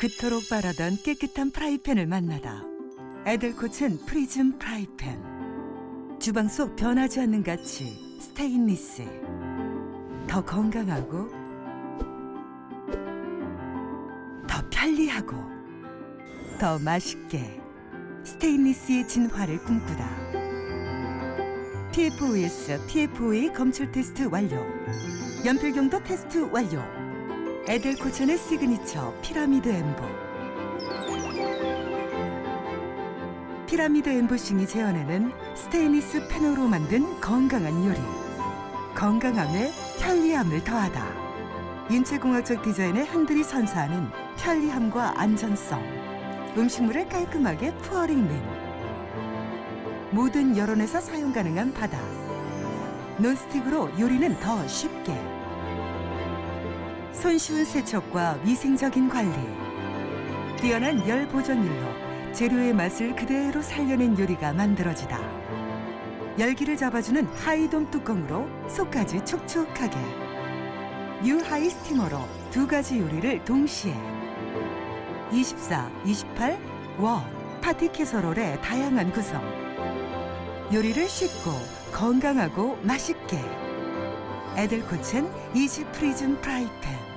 그토록 바라던 깨끗한 프라이팬을 만나다. 에델코첸 프리즘 프라이팬. 주방 속 변하지 않는 가치 스테인리스. 더 건강하고 더 편리하고 더 맛있게 스테인리스의 진화를 꿈꾸다. TFOS, TFOA 검출 테스트 완료. 연필경도 테스트 완료. 에델코천의 시그니처 피라미드 엠보. 피라미드 엠보싱이 재현해낸 스테인리스 패너로 만든 건강한 요리. 건강함에 편리함을 더하다. 인체공학적 디자인의 핸들이 선사하는 편리함과 안전성. 음식물을 깔끔하게 푸어링린. 모든 여론에서 사용 가능한 바다. 논스틱으로 요리는 더 쉽게. 손쉬운 세척과 위생적인 관리. 뛰어난 열 보존율로 재료의 맛을 그대로 살려낸 요리가 만들어지다. 열기를 잡아주는 하이돔 뚜껑으로 속까지 촉촉하게. 유하이 스티머로 두 가지 요리를 동시에. 24, 28, 워, 파티 캐서롤의 다양한 구성. 요리를 쉽고 건강하고 맛있게. 에델코첸 이지 프리즘 프라이팬.